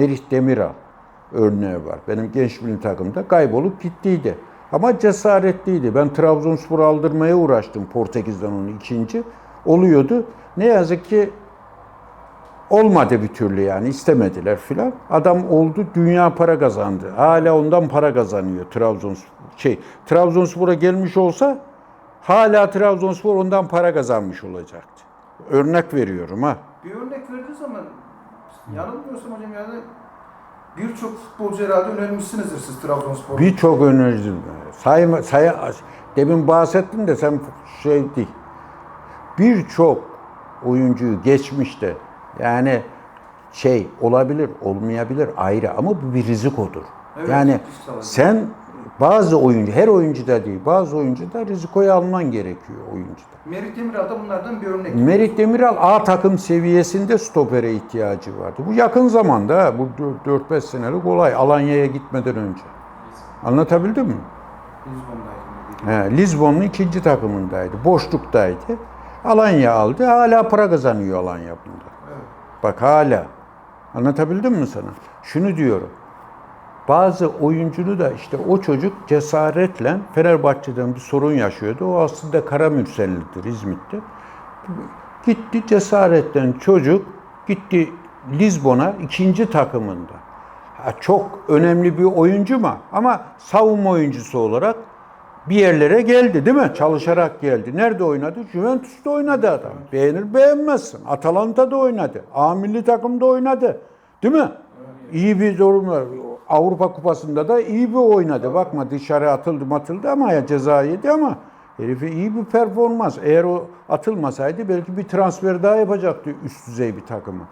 Merih Demiral örneği var. Benim genç milli takımda kaybolup gittiydi. Ama cesaretliydi. Ben Trabzonspor aldırmaya uğraştım Portekiz'den onu ikinci. Oluyordu. Ne yazık ki olmadı bir türlü yani istemediler filan. Adam oldu dünya para kazandı. Hala ondan para kazanıyor Trabzonspor. Şey, Trabzonspor'a gelmiş olsa hala Trabzonspor ondan para kazanmış olacaktı. Örnek veriyorum ha. Bir örnek verdiği zaman yanılmıyorsam hocam yani birçok futbolcu herhalde önermişsinizdir siz Trabzonspor'u. Birçok önerici. Sayma, say, demin bahsettim de sen şey değil. Birçok oyuncuyu geçmişte yani şey olabilir, olmayabilir ayrı ama bu bir rizikodur. Evet, yani sen bazı oyuncu, her oyuncuda değil, bazı oyuncuda rizikoyu alman gerekiyor oyuncuda. Merih Demiral da bunlardan bir örnek. Merih Demiral A takım seviyesinde stopere ihtiyacı vardı. Bu yakın zamanda, bu 4-5 senelik olay Alanya'ya gitmeden önce. Anlatabildim mi? Lizbon'daydı. He, Lizbon'un ikinci takımındaydı. Boşluktaydı. Alanya aldı. Hala para kazanıyor Alanya bunda. Evet. Bak hala. Anlatabildim mi sana? Şunu diyorum. Bazı oyuncunu da işte o çocuk cesaretle Fenerbahçe'den bir sorun yaşıyordu. O aslında Karamürsellidir İzmit'te. Gitti cesaretten çocuk gitti Lizbon'a ikinci takımında. Ha, çok önemli bir oyuncu mu? Ama savunma oyuncusu olarak bir yerlere geldi değil mi? Çalışarak geldi. Nerede oynadı? Juventus'ta oynadı adam. Beğenir beğenmezsin. Atalanta'da oynadı. A milli takımda oynadı. Değil mi? İyi bir durum var. Avrupa Kupası'nda da iyi bir oynadı. Bakma dışarı atıldı atıldı ama ya ceza yedi ama herifi iyi bir performans. Eğer o atılmasaydı belki bir transfer daha yapacaktı üst düzey bir takımı.